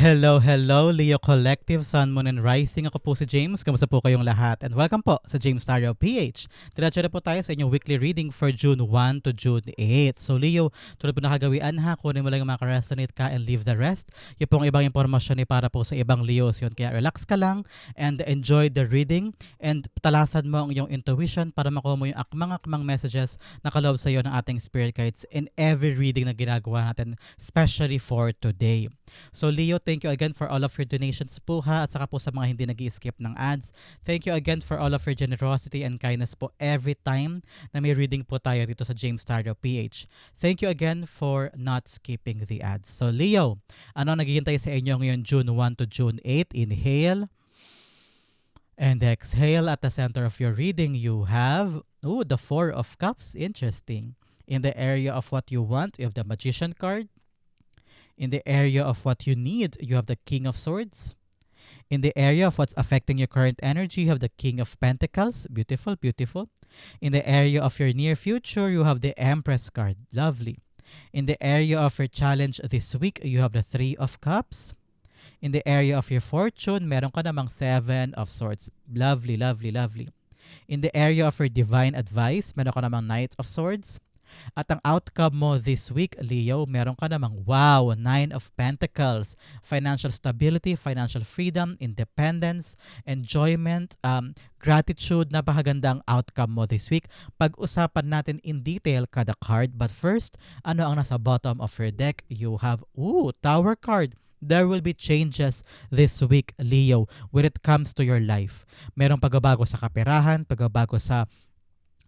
Hello, hello, Leo Collective, Sun, Moon, and Rising. Ako po si James. Kamusta po kayong lahat? And welcome po sa James Tario PH. Diretso na po tayo sa inyong weekly reading for June 1 to June 8. So Leo, tulad po nakagawian ha, kunin mo lang yung mga resonate ka and leave the rest. Yung pong ibang impormasyon ni para po sa ibang Leos yun. Kaya relax ka lang and enjoy the reading and talasan mo ang iyong intuition para makuha mo yung akmang-akmang messages na kaloob sa iyo ng ating spirit guides in every reading na ginagawa natin, especially for today. So Leo, thank you again for all of your donations po ha at saka po sa mga hindi nag skip ng ads. Thank you again for all of your generosity and kindness po every time na may reading po tayo dito sa James Tardo PH. Thank you again for not skipping the ads. So Leo, ano naghihintay sa inyo ngayon June 1 to June 8? Inhale. And exhale at the center of your reading you have oh the 4 of cups interesting. In the area of what you want, you have the magician card. In the area of what you need, you have the King of Swords. In the area of what's affecting your current energy, you have the King of Pentacles. Beautiful, beautiful. In the area of your near future, you have the Empress card. Lovely. In the area of your challenge this week, you have the Three of Cups. In the area of your fortune, meron ka namang Seven of Swords. Lovely, lovely, lovely. In the area of your divine advice, meron ka namang Knight of Swords. At ang outcome mo this week, Leo, meron ka namang wow, Nine of Pentacles, financial stability, financial freedom, independence, enjoyment, um, gratitude, napakagandang outcome mo this week. Pag-usapan natin in detail kada card. But first, ano ang nasa bottom of your deck? You have, ooh, Tower card there will be changes this week, Leo, when it comes to your life. Merong pagbabago sa kaperahan, pagbabago sa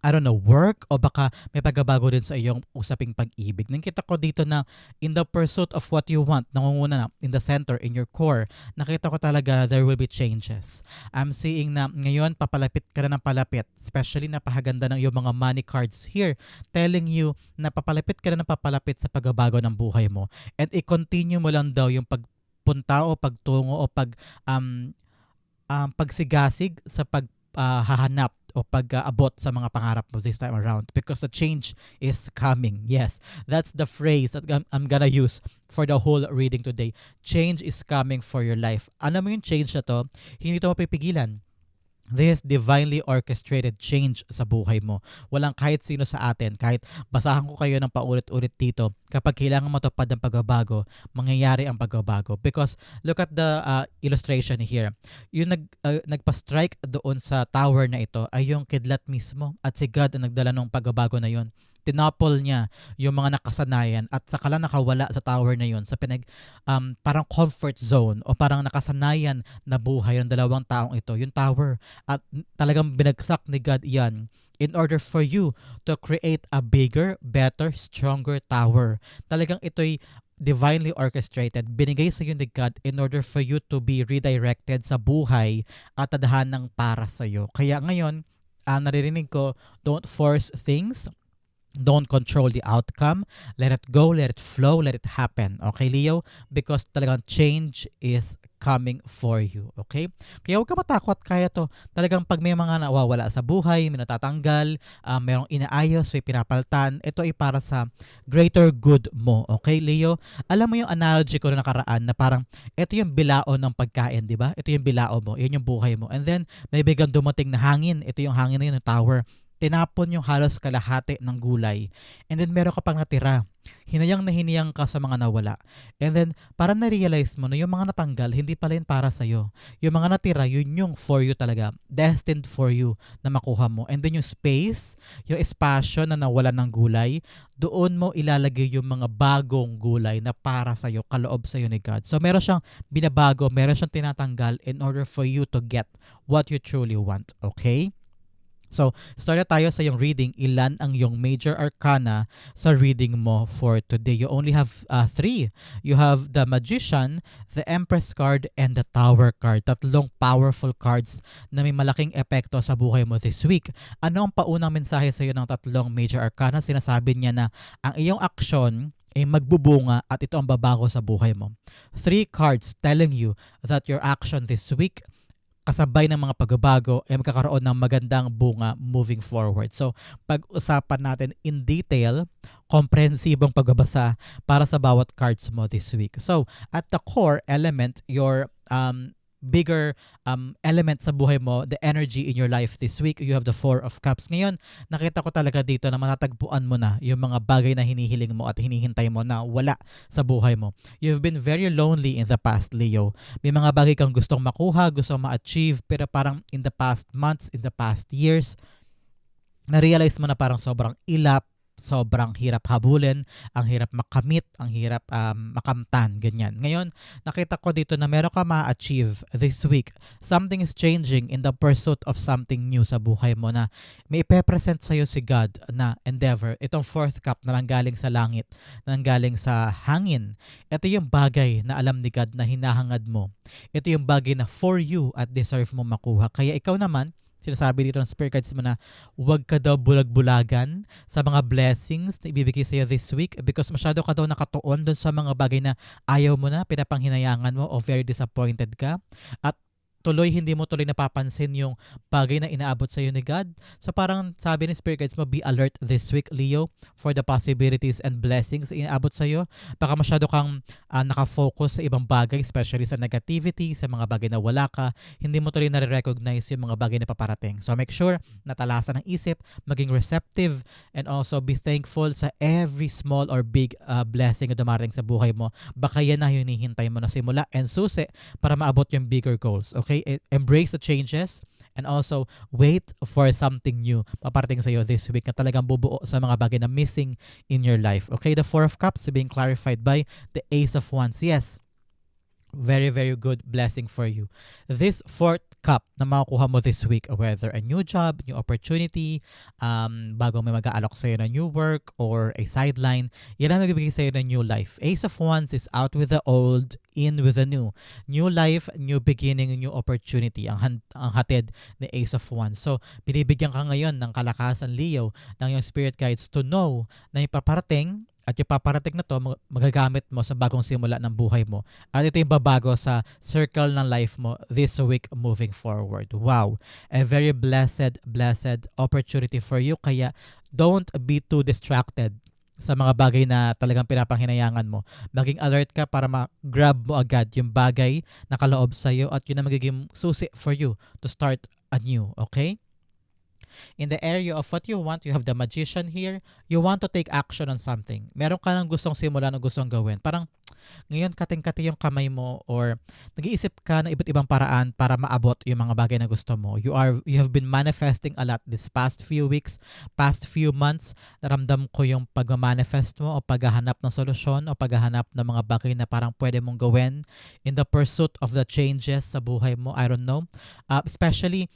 I don't know, work o baka may pagbabago din sa iyong usaping pag-ibig. Nakita ko dito na in the pursuit of what you want, nangunguna na in the center, in your core, nakita ko talaga there will be changes. I'm seeing na ngayon papalapit ka na ng palapit, especially napahaganda ng iyong mga money cards here, telling you na papalapit ka na ng papalapit sa pagbabago ng buhay mo. And i-continue mo lang daw yung pagpunta o pagtungo o pag um, um, pagsigasig sa pag uh, hahanap o pag-abot sa mga pangarap mo this time around because the change is coming. Yes, that's the phrase that I'm gonna use for the whole reading today. Change is coming for your life. Ano mo yung change na to? Hindi to mapipigilan this divinely orchestrated change sa buhay mo. Walang kahit sino sa atin, kahit basahan ko kayo ng paulit-ulit dito, kapag kailangan matupad ng pagbabago, mangyayari ang pagbabago. Because look at the uh, illustration here. Yung nag, uh, nagpa-strike doon sa tower na ito ay yung kidlat mismo at si God ang nagdala ng pagbabago na yon tinopple niya yung mga nakasanayan at saka lang nakawala sa tower na yun sa pinag um, parang comfort zone o parang nakasanayan na buhay ng dalawang taong ito, yung tower. At talagang binagsak ni God yan in order for you to create a bigger, better, stronger tower. Talagang ito'y divinely orchestrated, binigay sa iyo ni God in order for you to be redirected sa buhay at tadhanang para sa iyo. Kaya ngayon, uh, naririnig ko, don't force things, Don't control the outcome. Let it go, let it flow, let it happen. Okay, Leo? Because talagang change is coming for you. Okay? Kaya huwag ka matakot. Kaya to. Talagang pag may mga nawawala sa buhay, may natatanggal, uh, mayroong inaayos, may pinapaltan, ito ay para sa greater good mo. Okay, Leo? Alam mo yung analogy ko na nakaraan na parang ito yung bilao ng pagkain, di ba? Ito yung bilao mo. Yan yung buhay mo. And then, may biglang dumating na hangin. Ito yung hangin na yun, yung tower tinapon yung halos kalahati ng gulay. And then meron ka pang natira. Hinayang na hinayang ka sa mga nawala. And then parang na-realize mo na yung mga natanggal, hindi pala yun para sa'yo. Yung mga natira, yun yung for you talaga. Destined for you na makuha mo. And then yung space, yung espasyo na nawala ng gulay, doon mo ilalagay yung mga bagong gulay na para sa'yo, kaloob sa'yo ni God. So meron siyang binabago, meron siyang tinatanggal in order for you to get what you truly want. Okay? So, start na tayo sa yung reading. Ilan ang yung major arcana sa reading mo for today? You only have uh, three. You have the Magician, the Empress card, and the Tower card. Tatlong powerful cards na may malaking epekto sa buhay mo this week. Ano ang paunang mensahe sa iyo ng tatlong major arcana? Sinasabi niya na ang iyong aksyon ay magbubunga at ito ang babago sa buhay mo. Three cards telling you that your action this week kasabay ng mga pagbabago ay magkakaroon ng magandang bunga moving forward. So, pag-usapan natin in detail, komprehensibong pagbabasa para sa bawat cards mo this week. So, at the core element, your um, bigger um, element sa buhay mo, the energy in your life this week. You have the Four of Cups. Ngayon, nakita ko talaga dito na matatagpuan mo na yung mga bagay na hinihiling mo at hinihintay mo na wala sa buhay mo. You've been very lonely in the past, Leo. May mga bagay kang gustong makuha, gustong ma-achieve, pero parang in the past months, in the past years, na-realize mo na parang sobrang ilap, sobrang hirap habulin, ang hirap makamit, ang hirap um, makamtan, ganyan. Ngayon, nakita ko dito na meron ka ma-achieve this week. Something is changing in the pursuit of something new sa buhay mo na may ipepresent sa'yo si God na endeavor. Itong fourth cup na nanggaling sa langit, na nanggaling sa hangin. Ito yung bagay na alam ni God na hinahangad mo. Ito yung bagay na for you at deserve mo makuha. Kaya ikaw naman, sinasabi dito ng spirit guides mo na huwag ka daw bulag-bulagan sa mga blessings na ibibigay sa'yo this week because masyado ka daw nakatuon doon sa mga bagay na ayaw mo na, pinapanghinayangan mo o very disappointed ka. At tuloy hindi mo tuloy napapansin yung bagay na inaabot sa iyo ni God. So parang sabi ni Spirit Guides mo, be alert this week, Leo, for the possibilities and blessings na inaabot sa iyo. Baka masyado kang uh, nakafocus sa ibang bagay, especially sa negativity, sa mga bagay na wala ka. Hindi mo tuloy na-recognize yung mga bagay na paparating. So make sure na talasan ng isip, maging receptive, and also be thankful sa every small or big uh, blessing na dumarating sa buhay mo. Baka yan na yung hinihintay mo na simula and susi para maabot yung bigger goals. Okay? Okay? E- embrace the changes and also wait for something new paparating sa iyo this week na talagang bubuo sa mga bagay na missing in your life. Okay, the Four of Cups being clarified by the Ace of Wands. Yes, very, very good blessing for you. This fourth cup na makukuha mo this week, whether a new job, new opportunity, um, bago may mag-aalok sa'yo ng new work or a sideline, yan ang magbibigay sa'yo ng new life. Ace of Wands is out with the old, in with the new. New life, new beginning, new opportunity ang, han- ang hatid ni Ace of Wands. So, binibigyan ka ngayon ng kalakasan, Leo, ng yung spirit guides to know na ipaparating at yung paparating na to magagamit mo sa bagong simula ng buhay mo. At ito yung babago sa circle ng life mo this week moving forward. Wow! A very blessed, blessed opportunity for you. Kaya don't be too distracted sa mga bagay na talagang pinapanghinayangan mo. Maging alert ka para ma-grab mo agad yung bagay na kaloob sa'yo at yun na magiging susi for you to start anew. Okay? In the area of what you want, you have the magician here. You want to take action on something. Meron ka nang gustong simulan o gustong gawin. Parang ngayon kating-kati yung kamay mo or nag-iisip ka ng iba't ibang paraan para maabot yung mga bagay na gusto mo. You are you have been manifesting a lot this past few weeks, past few months. Naramdam ko yung pag-manifest mo o paghahanap ng solusyon o paghahanap ng mga bagay na parang pwede mong gawin in the pursuit of the changes sa buhay mo. I don't know. Uh, especially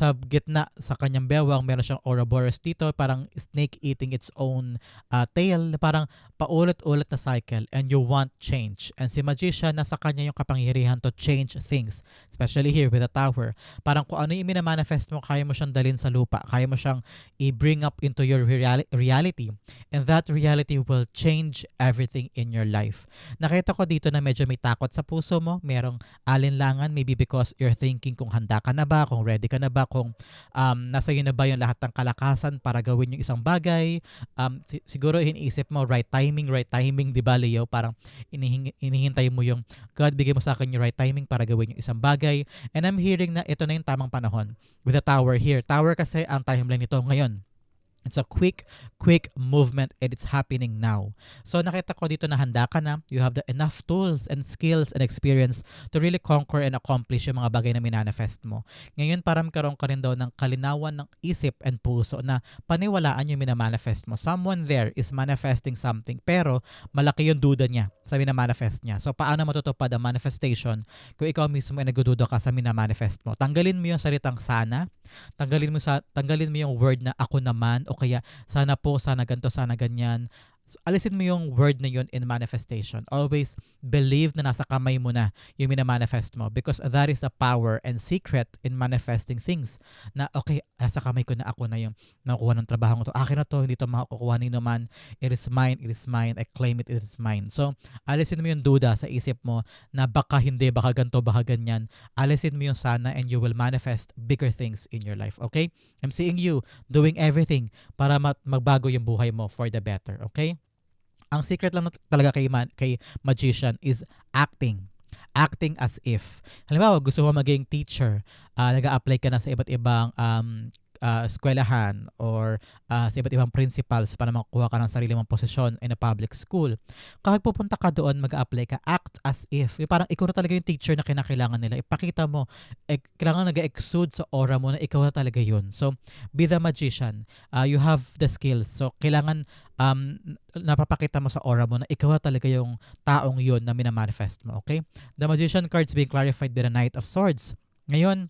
sa gitna sa kanyang bewang meron siyang Ouroboros dito parang snake eating its own uh, tail parang paulit-ulit na cycle and you want change. And si magician nasa kanya yung kapangyarihan to change things especially here with the tower. Parang kung ano yung minamanifest mo kaya mo siyang dalin sa lupa. Kaya mo siyang i-bring up into your reali- reality. And that reality will change everything in your life. Nakita ko dito na medyo may takot sa puso mo. Merong alinlangan maybe because you're thinking kung handa ka na ba kung ready ka na ba kung um, nasa iyo na ba yung lahat ng kalakasan para gawin yung isang bagay. Um, siguro iniisip mo, right timing, right timing, di ba Leo? Parang inihing- inihintay mo yung, God, bigay mo sa akin yung right timing para gawin yung isang bagay. And I'm hearing na ito na yung tamang panahon with the tower here. Tower kasi ang timeline nito ngayon It's a quick, quick movement and it's happening now. So nakita ko dito na handa ka na. You have the enough tools and skills and experience to really conquer and accomplish yung mga bagay na minanifest mo. Ngayon parang karoon ka rin daw ng kalinawan ng isip and puso na paniwalaan yung minamanifest mo. Someone there is manifesting something pero malaki yung duda niya sa minamanifest niya. So paano matutupad ang manifestation kung ikaw mismo ay nagdududa ka sa minamanifest mo? Tanggalin mo yung salitang sana. Tanggalin mo sa tanggalin mo yung word na ako naman o kaya sana po, sana ganto, sana ganyan. So, alisin mo yung word na yun in manifestation. Always believe na nasa kamay mo na yung minamanifest mo because that is a power and secret in manifesting things. Na okay, nasa kamay ko na ako na yung nakukuha ng trabaho ko to. Akin na to, hindi to makukuha ni naman. It is mine, it is mine. I claim it, it is mine. So, alisin mo yung duda sa isip mo na baka hindi, baka ganto, baka ganyan. Alisin mo yung sana and you will manifest bigger things in your life. Okay? I'm seeing you doing everything para magbago yung buhay mo for the better. Okay? Ang secret lang talaga kay, man, kay magician is acting acting as if. Halimbawa, gusto mo maging teacher, uh, nag-a-apply ka na sa iba't ibang um, uh, eskwelahan or uh, sa iba't ibang principals para makuha ka ng sarili mong posisyon in a public school. Kapag pupunta ka doon, mag-apply ka, act as if. Yung parang ikaw na talaga yung teacher na kinakailangan nila. Ipakita mo, eh, kailangan nag-exude sa aura mo na ikaw na talaga yun. So, be the magician. Uh, you have the skills. So, kailangan um, napapakita mo sa aura mo na ikaw na talaga yung taong yun na minamanifest mo, okay? The Magician cards being clarified by the Knight of Swords. Ngayon,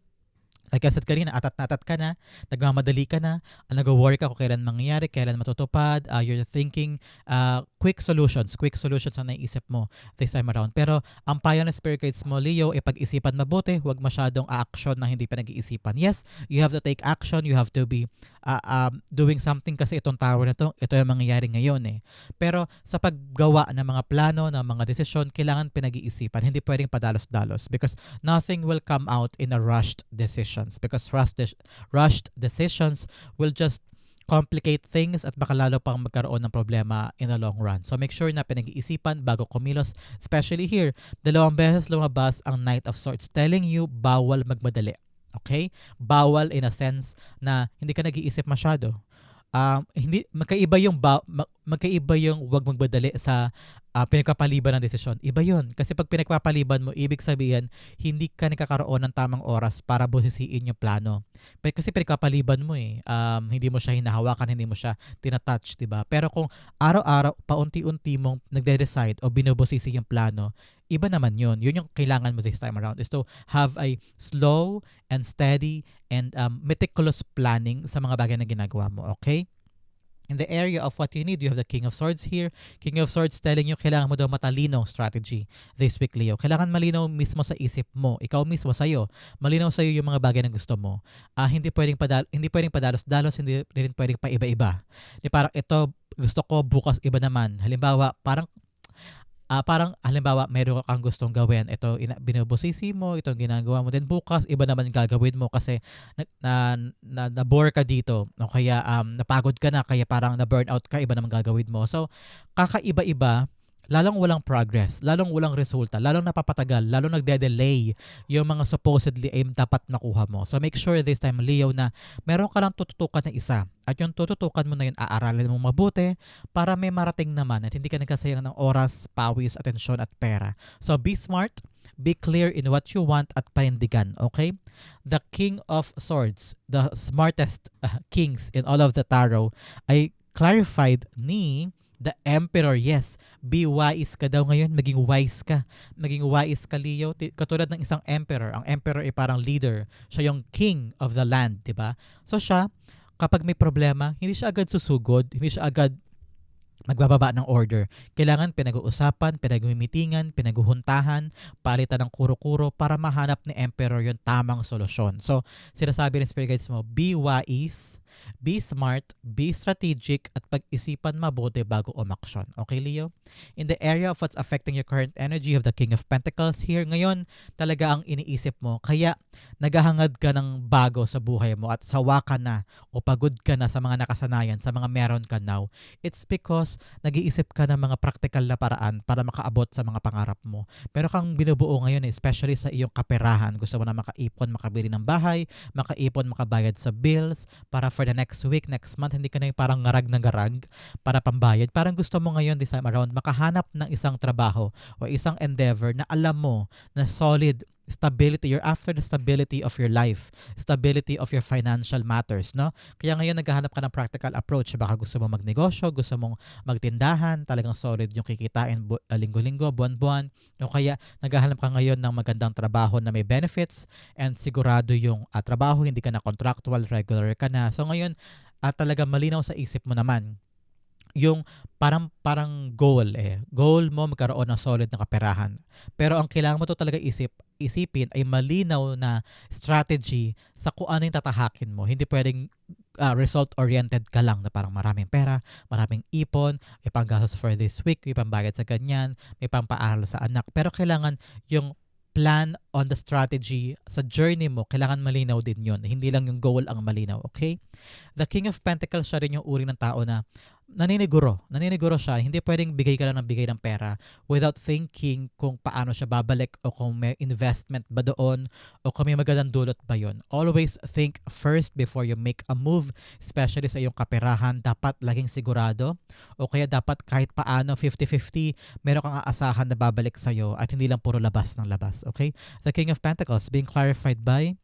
I said kanina, atat na atat ka na, nagmamadali ka na, uh, nag-worry ka kung kailan mangyayari, kailan matutupad, uh, you're thinking uh, quick solutions, quick solutions ang naiisip mo this time around. Pero ang payo ng spirit guides mo, Leo, ipag-isipan mabuti, huwag masyadong a-action na hindi pa nag-iisipan. Yes, you have to take action, you have to be uh, um, doing something kasi itong tower na to, ito yung mangyayari ngayon eh. Pero sa paggawa ng mga plano, ng mga desisyon, kailangan pinag-iisipan. Hindi pwedeng padalos-dalos because nothing will come out in a rushed decisions because rushed, de- rushed decisions will just complicate things at baka lalo pang magkaroon ng problema in the long run. So make sure na pinag-iisipan bago kumilos. Especially here, dalawang beses lumabas ang Knight of Swords telling you bawal magmadali. Okay? Bawal in a sense na hindi ka nag-iisip masyado. Um, hindi magkaiba yung ba, mag, magkaiba yung wag magbadali sa uh, pinagpapaliban ng desisyon. Iba yun. Kasi pag pinagpapaliban mo, ibig sabihin, hindi ka nakakaroon ng tamang oras para busisiin yung plano. Kasi pinagpapaliban mo eh. Um, hindi mo siya hinahawakan, hindi mo siya tinatouch, di ba? Pero kung araw-araw, paunti-unti mong nagde-decide o binubusisi yung plano, iba naman yun. Yun yung kailangan mo this time around is to have a slow and steady and um, meticulous planning sa mga bagay na ginagawa mo. Okay? In the area of what you need, you have the King of Swords here. King of Swords telling you kailangan mo daw matalino strategy this week, Leo. Kailangan malinaw mismo sa isip mo. Ikaw mismo sa'yo. Malinaw sa'yo yung mga bagay na gusto mo. Uh, hindi pwedeng padal hindi pwedeng padalos-dalos, hindi rin pwedeng pa iba-iba. Di parang ito gusto ko bukas iba naman. Halimbawa, parang uh, parang halimbawa meron kang gustong gawin ito ina, binubusisi mo itong ginagawa mo then bukas iba naman gagawin mo kasi na, na, na, na bore ka dito o kaya um, napagod ka na kaya parang na burnout ka iba naman gagawin mo. So kakaiba-iba lalong walang progress, lalong walang resulta, lalong napapatagal, lalong nagde-delay yung mga supposedly aim dapat makuha mo. So make sure this time, Leo, na meron ka lang tututukan na isa. At yung tututukan mo na yun, aaralin mo mabuti para may marating naman at hindi ka nagkasayang ng oras, pawis, atensyon at pera. So be smart, be clear in what you want at panindigan, okay? The King of Swords, the smartest uh, kings in all of the tarot, ay clarified ni the emperor, yes. Be wise ka daw ngayon, maging wise ka. Maging wise ka, Leo. Katulad ng isang emperor. Ang emperor ay parang leader. Siya yung king of the land, di ba? So siya, kapag may problema, hindi siya agad susugod, hindi siya agad magbababa ng order. Kailangan pinag-uusapan, pinag-mimitingan, pinag-uhuntahan, palitan ng kuro-kuro para mahanap ni Emperor yung tamang solusyon. So, sinasabi ng Spirit Guides mo, be wise, be smart, be strategic, at pag-isipan mabuti bago umaksyon. Okay, Leo? In the area of what's affecting your current energy of the King of Pentacles here, ngayon, talaga ang iniisip mo. Kaya, naghahangad ka ng bago sa buhay mo at sawa ka na o pagod ka na sa mga nakasanayan, sa mga meron ka now. It's because nag-iisip ka ng mga practical na paraan para makaabot sa mga pangarap mo. Pero kang binubuo ngayon, especially sa iyong kaperahan, gusto mo na makaipon, makabili ng bahay, makaipon, makabayad sa bills, para for the next week, next month, hindi ka na yung parang ngarag na garag para pambayad. Parang gusto mo ngayon this time around makahanap ng isang trabaho o isang endeavor na alam mo na solid stability, you're after the stability of your life, stability of your financial matters, no? Kaya ngayon naghahanap ka ng practical approach. Baka gusto mo magnegosyo, gusto mong magtindahan, talagang solid yung kikitain bu- uh, linggo-linggo, buwan-buwan, o kaya naghahanap ka ngayon ng magandang trabaho na may benefits and sigurado yung uh, trabaho, hindi ka na contractual, regular ka na. So ngayon, at uh, talaga malinaw sa isip mo naman yung parang parang goal eh. Goal mo magkaroon ng solid na kaperahan. Pero ang kailangan mo to talaga isip, isipin ay malinaw na strategy sa kung ano yung tatahakin mo. Hindi pwedeng uh, result-oriented ka lang na parang maraming pera, maraming ipon, may panggastos for this week, may pambayad sa ganyan, may pampaaral sa anak. Pero kailangan yung plan on the strategy sa journey mo, kailangan malinaw din yon Hindi lang yung goal ang malinaw, okay? The King of Pentacles siya rin yung uri ng tao na naniniguro. Naniniguro siya. Hindi pwedeng bigay ka lang ng bigay ng pera without thinking kung paano siya babalik o kung may investment ba doon o kung may magandang dulot ba yon. Always think first before you make a move, especially sa iyong kaperahan. Dapat laging sigurado o kaya dapat kahit paano 50-50, meron kang aasahan na babalik sa'yo at hindi lang puro labas ng labas. Okay? The King of Pentacles being clarified by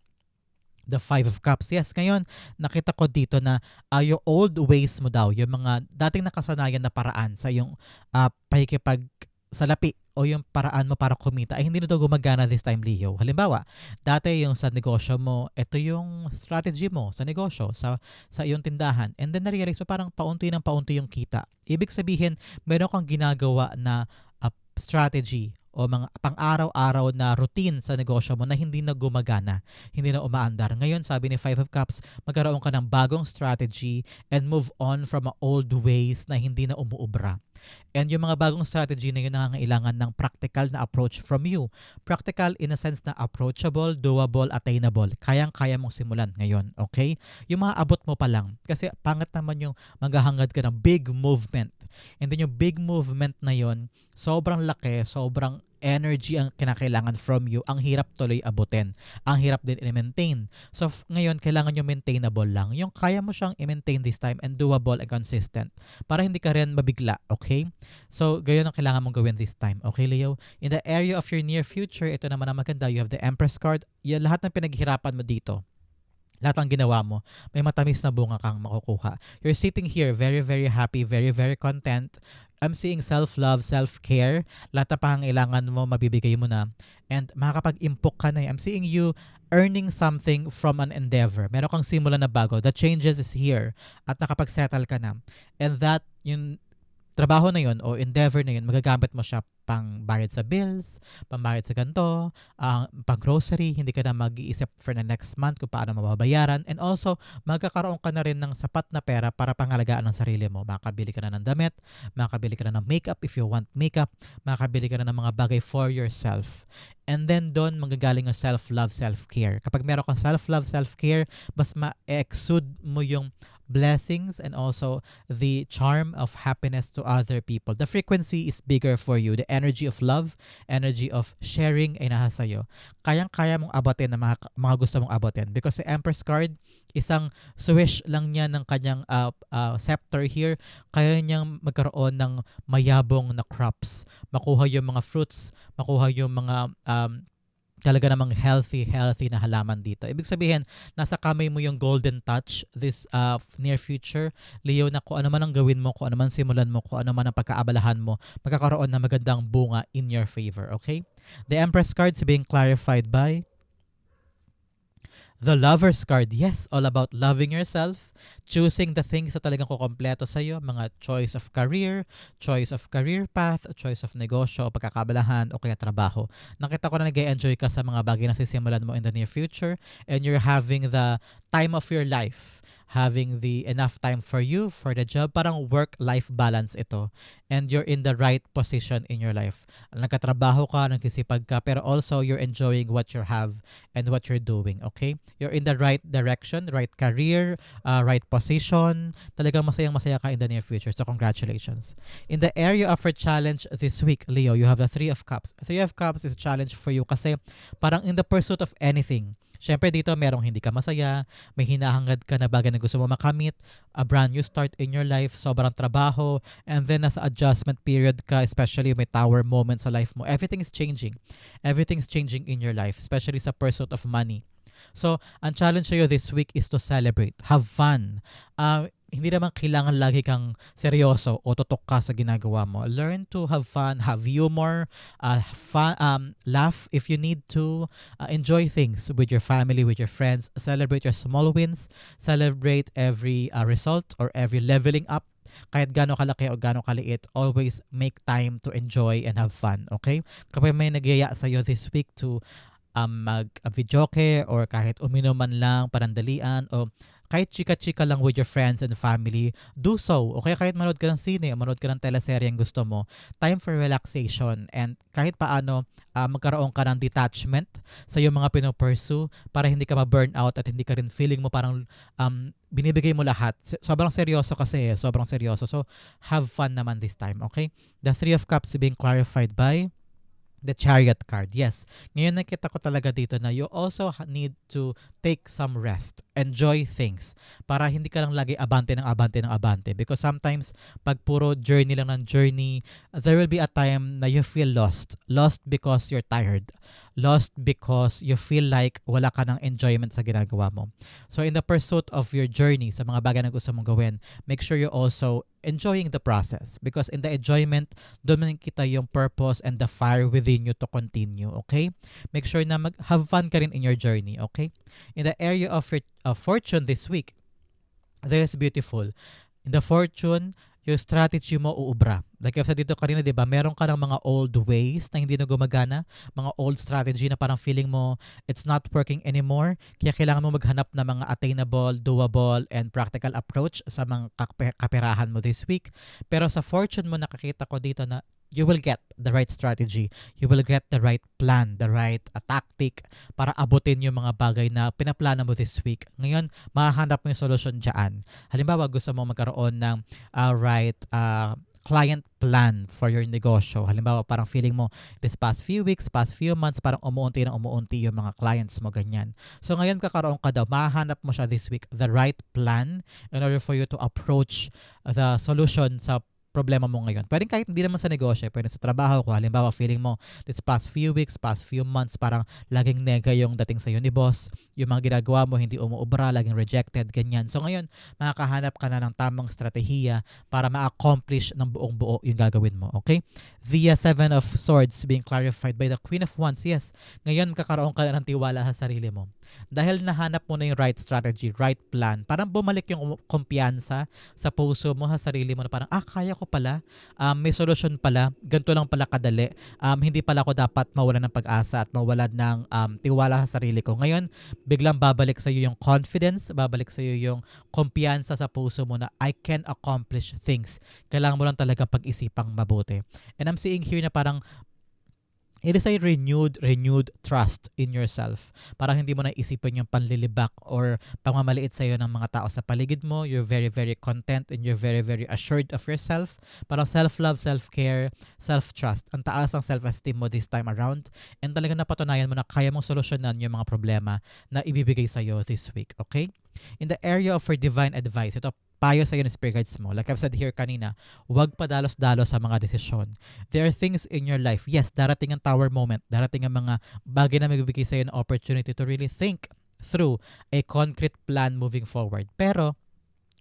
the Five of Cups. Yes, ngayon, nakita ko dito na uh, yung old ways mo daw, yung mga dating nakasanayan na paraan sa yung uh, pakikipag salapi o yung paraan mo para kumita ay hindi na daw gumagana this time, Leo. Halimbawa, dati yung sa negosyo mo, ito yung strategy mo sa negosyo, sa, sa iyong tindahan. And then na-realize mo parang paunti ng paunti yung kita. Ibig sabihin, meron kang ginagawa na uh, strategy o mga pang-araw-araw na routine sa negosyo mo na hindi na gumagana, hindi na umaandar. Ngayon, sabi ni Five of Cups, magkaroon ka ng bagong strategy and move on from old ways na hindi na umuubra. And yung mga bagong strategy na yun nangangailangan ng practical na approach from you. Practical in a sense na approachable, doable, attainable. Kayang-kaya mong simulan ngayon, okay? Yung mga abot mo pa lang. Kasi pangat naman yung maghahangad ka ng big movement. And then yung big movement na yon sobrang laki, sobrang energy ang kinakailangan from you, ang hirap tuloy abutin. Ang hirap din i-maintain. So, ngayon, kailangan yung maintainable lang. Yung kaya mo siyang i-maintain this time and doable and consistent para hindi ka rin mabigla, okay? So, gayon ang kailangan mong gawin this time. Okay, Leo? In the area of your near future, ito naman ang maganda. You have the Empress card. Yan, lahat ng pinaghirapan mo dito lahat ng ginawa mo, may matamis na bunga kang makukuha. You're sitting here very, very happy, very, very content. I'm seeing self-love, self-care. Lahat na pangangailangan mo, mabibigay mo na. And makakapag-impok ka na. Eh. I'm seeing you earning something from an endeavor. Meron kang simula na bago. The changes is here. At nakapag-settle ka na. And that, yung trabaho na yun o endeavor na yun, magagamit mo siya pang bayad sa bills, pang bayad sa ganito, uh, pang grocery, hindi ka na mag-iisip for the next month kung paano mababayaran. And also, magkakaroon ka na rin ng sapat na pera para pangalagaan ng sarili mo. Makabili ka na ng damit, makabili ka na ng makeup if you want makeup, makabili ka na ng mga bagay for yourself. And then doon magagaling yung self-love, self-care. Kapag meron kang self-love, self-care, mas ma-exude mo yung blessings and also the charm of happiness to other people. The frequency is bigger for you. The energy of love, energy of sharing ay nasa sa'yo. Kayang-kaya mong abutin na mga, mga gusto mong abutin because the Empress card, isang swish lang niya ng kanyang uh, uh, scepter here, kaya niyang magkaroon ng mayabong na crops. Makuha yung mga fruits, makuha yung mga um, talaga namang healthy, healthy na halaman dito. Ibig sabihin, nasa kamay mo yung golden touch this uh, near future. Leo, na kung ano man ang gawin mo, kung ano man simulan mo, kung ano man ang pagkaabalahan mo, magkakaroon ng magandang bunga in your favor, okay? The Empress cards being clarified by The Lover's card, yes, all about loving yourself, choosing the things na talagang kukompleto sa iyo, mga choice of career, choice of career path, choice of negosyo, pagkakabalahan, o kaya trabaho. Nakita ko na nag enjoy ka sa mga bagay na sisimulan mo in the near future and you're having the time of your life having the enough time for you, for the job, parang work-life balance ito. And you're in the right position in your life. Nagkatrabaho ka, nagkisipag ka, pero also you're enjoying what you have and what you're doing, okay? You're in the right direction, right career, uh, right position. Talagang masayang-masaya ka in the near future. So congratulations. In the area of your challenge this week, Leo, you have the Three of Cups. Three of Cups is a challenge for you kasi parang in the pursuit of anything, Siyempre dito merong hindi ka masaya, may hinahangad ka na bagay na gusto mo makamit, a brand new start in your life, sobrang trabaho, and then nasa adjustment period ka, especially may tower moment sa life mo. Everything is changing. Everything is changing in your life, especially sa pursuit of money. So, ang challenge sa'yo this week is to celebrate. Have fun. Uh, hindi naman kailangan lagi kang seryoso o tutok ka sa ginagawa mo. Learn to have fun, have humor, uh, fun, um, laugh if you need to, uh, enjoy things with your family, with your friends, celebrate your small wins, celebrate every uh, result or every leveling up Kahit gaano kalaki o gaano kaliit, always make time to enjoy and have fun, okay? Kapag may nagyaya sa'yo this week to um, mag-videoke or kahit uminom man lang, panandalian o kahit chika-chika lang with your friends and family, do so. O kaya kahit manood ka ng sine manood ka ng teleserye ang gusto mo, time for relaxation and kahit paano uh, magkaroon ka ng detachment sa iyong mga pinopursue para hindi ka ma-burn out at hindi ka rin feeling mo parang um, binibigay mo lahat. Sobrang seryoso kasi, eh. sobrang seryoso. So, have fun naman this time, okay? The Three of Cups being clarified by the chariot card. Yes. Ngayon nakita ko talaga dito na you also need to take some rest. Enjoy things. Para hindi ka lang lagi abante ng abante ng abante. Because sometimes, pag puro journey lang ng journey, there will be a time na you feel lost. Lost because you're tired. Lost because you feel like wala ka ng enjoyment sa ginagawa mo. So in the pursuit of your journey, sa mga bagay na gusto mong gawin, make sure you also enjoying the process because in the enjoyment doon kita yung purpose and the fire within you to continue okay make sure na mag have fun ka rin in your journey okay in the area of your uh, fortune this week that is beautiful in the fortune yung strategy mo uubra. Like I've said dito kanina, di ba, meron ka ng mga old ways na hindi na gumagana, mga old strategy na parang feeling mo it's not working anymore. Kaya kailangan mo maghanap ng mga attainable, doable, and practical approach sa mga kaperahan mo this week. Pero sa fortune mo, nakakita ko dito na you will get the right strategy. You will get the right plan, the right uh, tactic para abutin yung mga bagay na pinaplano mo this week. Ngayon, mahahanap mo yung solution dyan. Halimbawa, gusto mo magkaroon ng uh, right uh, client plan for your negosyo. Halimbawa, parang feeling mo this past few weeks, past few months, parang umuunti na umuunti yung mga clients mo, ganyan. So ngayon kakaroon ka daw, mahahanap mo siya this week, the right plan in order for you to approach the solution sa problema mo ngayon. Pwede kahit hindi naman sa negosyo, pwede sa trabaho ko. Halimbawa, feeling mo this past few weeks, past few months, parang laging nega yung dating sa'yo ni boss. Yung mga ginagawa mo, hindi umuubra, laging rejected, ganyan. So ngayon, makakahanap ka na ng tamang strategiya para ma-accomplish ng buong buo yung gagawin mo. Okay? Uh, Seven of Swords being clarified by the Queen of Wands. Yes, ngayon kakaroon ka na ng tiwala sa sarili mo. Dahil nahanap mo na yung right strategy, right plan, parang bumalik yung kumpiyansa sa puso mo, sa sarili mo na parang, ah, kaya ko pala, um, may solusyon pala, ganito lang pala kadali, um, hindi pala ako dapat mawala ng pag-asa at mawala ng um, tiwala sa sarili ko. Ngayon, biglang babalik sa iyo yung confidence, babalik sa iyo yung kumpiyansa sa puso mo na I can accomplish things. Kailangan mo lang talaga pag-isipang mabuti. And I'm seeing here na parang it is a renewed, renewed trust in yourself. Para hindi mo na isipin yung panlilibak or pangmamaliit sa'yo ng mga tao sa paligid mo. You're very, very content and you're very, very assured of yourself. Parang self-love, self-care, self-trust. Ang taas ang self-esteem mo this time around. And talagang napatunayan mo na kaya mong solusyonan yung mga problema na ibibigay sa'yo this week. Okay? In the area of your divine advice, ito payo sa iyo ng spirit guides mo. Like I've said here kanina, huwag padalos-dalos sa mga desisyon. There are things in your life. Yes, darating ang tower moment. Darating ang mga bagay na magbibigay sa iyo ng opportunity to really think through a concrete plan moving forward. Pero,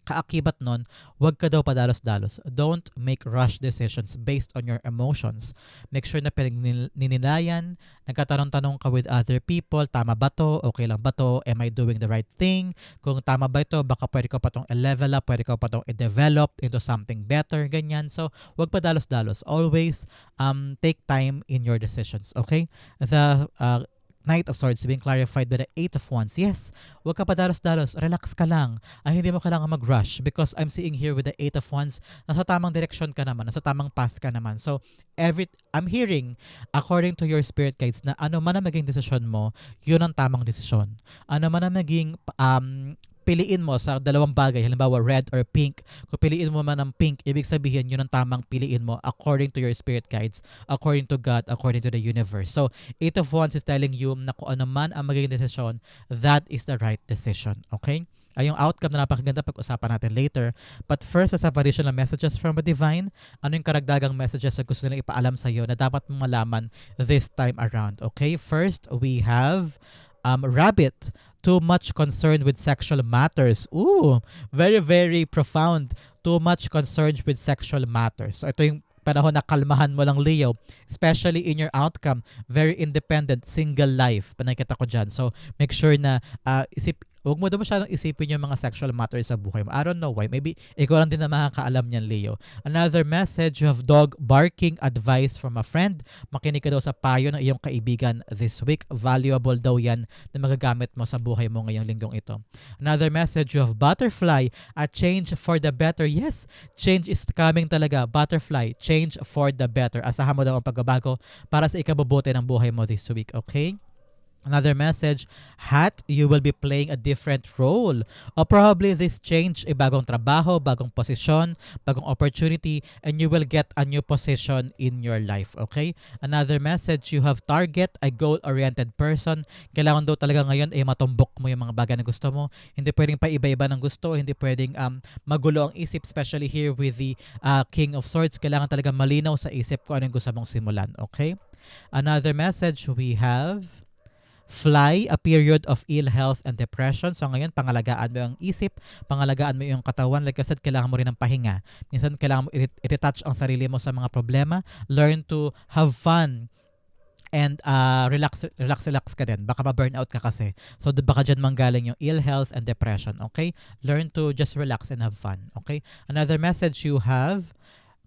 Kaakibat nun, huwag ka daw padalos-dalos. Don't make rush decisions based on your emotions. Make sure na pinagnininayan, nagkatanong-tanong ka with other people, tama ba to? Okay lang ba to? Am I doing the right thing? Kung tama ba ito, baka pwede ko pa itong level up, pwede ko pa itong i-develop into something better, ganyan. So, huwag padalos-dalos. Always um, take time in your decisions, okay? The uh, Knight of Swords being clarified by the Eight of Wands. Yes, huwag ka pa dalos-dalos. Relax ka lang. Ay, hindi mo kailangan mag-rush because I'm seeing here with the Eight of Wands, nasa tamang direction ka naman, nasa tamang path ka naman. So, every, I'm hearing, according to your spirit guides, na ano man ang maging desisyon mo, yun ang tamang desisyon. Ano man ang maging um, piliin mo sa dalawang bagay, halimbawa red or pink, kung piliin mo man ng pink, ibig sabihin yun ang tamang piliin mo according to your spirit guides, according to God, according to the universe. So, Eight of Wands is telling you na kung ano man ang magiging desisyon, that is the right decision. Okay? ay yung outcome na napakaganda pag-usapan natin later. But first, as a additional messages from the divine, ano yung karagdagang messages na gusto nila ipaalam sa iyo na dapat mong malaman this time around. Okay? First, we have um, rabbit too much concerned with sexual matters. Ooh, very, very profound. Too much concerned with sexual matters. So ito yung panahon na kalmahan mo lang Leo, especially in your outcome, very independent, single life, panakita ko dyan. So, make sure na uh, isip, Huwag mo daw masyadong isipin yung mga sexual matters sa buhay mo. I don't know why. Maybe ikaw lang din na makakaalam niyan, Leo. Another message, have dog barking advice from a friend. Makinig ka daw sa payo ng iyong kaibigan this week. Valuable daw yan na magagamit mo sa buhay mo ngayong linggong ito. Another message, have butterfly, a change for the better. Yes, change is coming talaga. Butterfly, change for the better. Asahan mo daw ang pagbabago para sa ikabubuti ng buhay mo this week, okay? Another message, hat, you will be playing a different role. Or probably this change, a bagong trabaho, bagong posisyon, bagong opportunity, and you will get a new position in your life, okay? Another message, you have target, a goal-oriented person. Kailangan daw talaga ngayon ay matumbok mo yung mga bagay na gusto mo. Hindi pwedeng pa iba-iba ng gusto, hindi pwedeng um, magulo ang isip, especially here with the uh, King of Swords. Kailangan talaga malinaw sa isip kung ano yung gusto mong simulan, okay? Another message we have fly, a period of ill health and depression. So ngayon, pangalagaan mo yung isip, pangalagaan mo yung katawan. Like I said, kailangan mo rin ng pahinga. Minsan, kailangan mo i-retouch ang sarili mo sa mga problema. Learn to have fun and uh, relax relax relax ka din baka ma-burnout ka kasi so baka dyan manggaling yung ill health and depression okay learn to just relax and have fun okay another message you have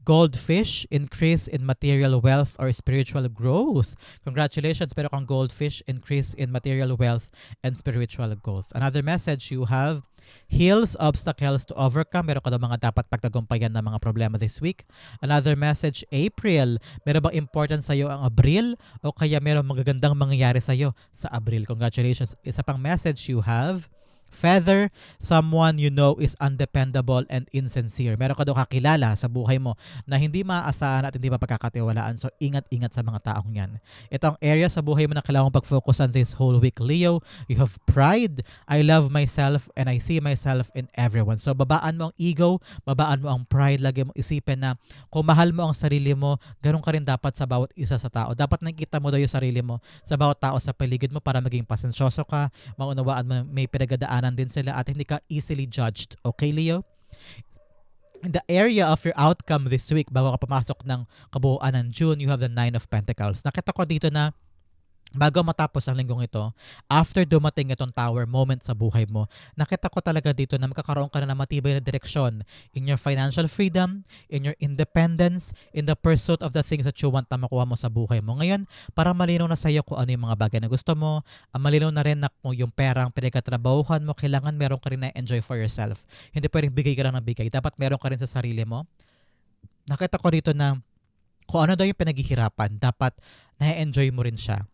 goldfish, increase in material wealth or spiritual growth. Congratulations, pero kang goldfish, increase in material wealth and spiritual growth. Another message you have, heals obstacles to overcome. Meron ka daw mga dapat pagtagumpayan na mga problema this week. Another message, April. Meron bang important sa'yo ang Abril? O kaya meron magagandang mangyayari sa'yo sa Abril? Congratulations. Isa pang message you have, Feather, someone you know is undependable and insincere. Meron ka daw kakilala sa buhay mo na hindi maaasahan at hindi mapagkakatiwalaan. So, ingat-ingat sa mga taong yan. Ito ang area sa buhay mo na kailangan pag-focus on this whole week. Leo, you have pride. I love myself and I see myself in everyone. So, babaan mo ang ego, babaan mo ang pride. Lagi mo isipin na kung mahal mo ang sarili mo, ganun ka rin dapat sa bawat isa sa tao. Dapat nakikita mo daw yung sarili mo sa bawat tao sa paligid mo para maging pasensyoso ka, maunawaan mo may pinagadaan pinagdaanan din sila at hindi ka easily judged. Okay, Leo? In the area of your outcome this week, bago ka pumasok ng kabuuan ng June, you have the Nine of Pentacles. Nakita ko dito na bago matapos ang linggong ito, after dumating itong tower moment sa buhay mo, nakita ko talaga dito na magkakaroon ka na ng matibay na direksyon in your financial freedom, in your independence, in the pursuit of the things that you want na makuha mo sa buhay mo. Ngayon, para malinaw na sa iyo kung ano yung mga bagay na gusto mo, uh, malinaw na rin na kung yung perang pinagkatrabahuhan mo, kailangan meron ka rin na enjoy for yourself. Hindi pwedeng bigay ka lang ng bigay. Dapat meron ka rin sa sarili mo. Nakita ko dito na kung ano daw yung pinaghihirapan, dapat na-enjoy mo rin siya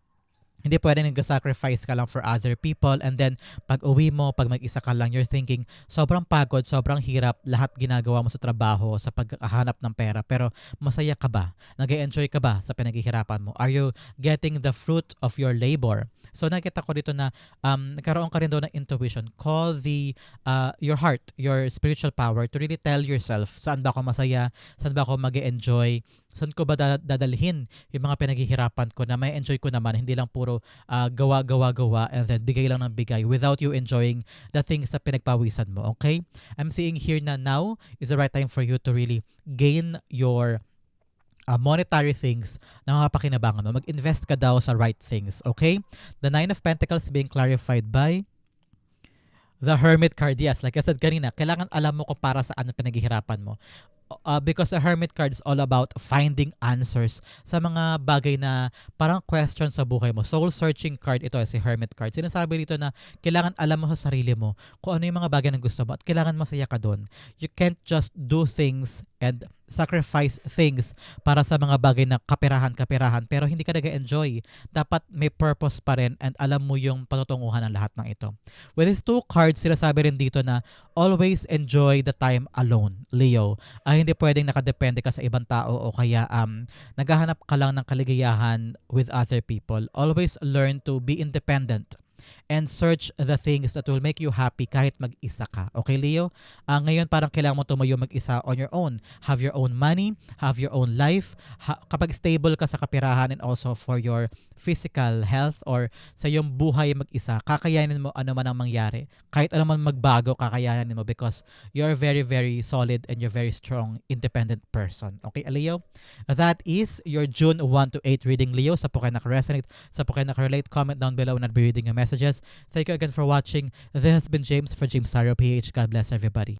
hindi pwede nag-sacrifice ka lang for other people and then pag uwi mo, pag mag-isa ka lang, you're thinking, sobrang pagod, sobrang hirap, lahat ginagawa mo sa trabaho, sa paghahanap ng pera, pero masaya ka ba? nag enjoy ka ba sa pinaghihirapan mo? Are you getting the fruit of your labor? So nakita ko dito na um, nagkaroon ka rin daw ng intuition. Call the uh, your heart, your spiritual power to really tell yourself saan ba ako masaya, saan ba ako mag enjoy saan ko ba dadalhin yung mga pinaghihirapan ko na may enjoy ko naman, hindi lang puro uh, gawa, gawa, gawa, and then bigay lang ng bigay without you enjoying the things na pinagpawisan mo, okay? I'm seeing here na now is the right time for you to really gain your uh, monetary things na mapakinabangan mo. Mag-invest ka daw sa right things, okay? The Nine of Pentacles being clarified by the Hermit card. Yes, like I said kanina, kailangan alam mo kung para saan ang pinaghihirapan mo uh, because the hermit card is all about finding answers sa mga bagay na parang question sa buhay mo. Soul searching card ito si hermit card. Sinasabi dito na kailangan alam mo sa sarili mo kung ano yung mga bagay na gusto mo at kailangan masaya ka doon. You can't just do things and sacrifice things para sa mga bagay na kapirahan-kapirahan pero hindi ka nag-enjoy. Dapat may purpose pa rin and alam mo yung patutunguhan ng lahat ng ito. With these two cards, sinasabi rin dito na always enjoy the time alone, Leo. Ay hindi pwedeng nakadepende ka sa ibang tao o kaya um, naghahanap ka lang ng kaligayahan with other people. Always learn to be independent and search the things that will make you happy kahit mag-isa ka. Okay, Leo? Uh, ngayon parang kailangan mo tumayo mag-isa on your own. Have your own money, have your own life. Ha- kapag stable ka sa kapirahan and also for your physical health or sa iyong buhay mag-isa, kakayanin mo ano man ang mangyari. Kahit ano man magbago, kakayanin mo because you're very, very solid and you're very strong, independent person. Okay, Leo? That is your June 1 to 8 reading, Leo. Sa po kayo nakaresonate, sa po kayo nakarelate, comment down below and I'll be reading your message messages. Thank you again for watching. This has been James for James Tario PH. God bless everybody.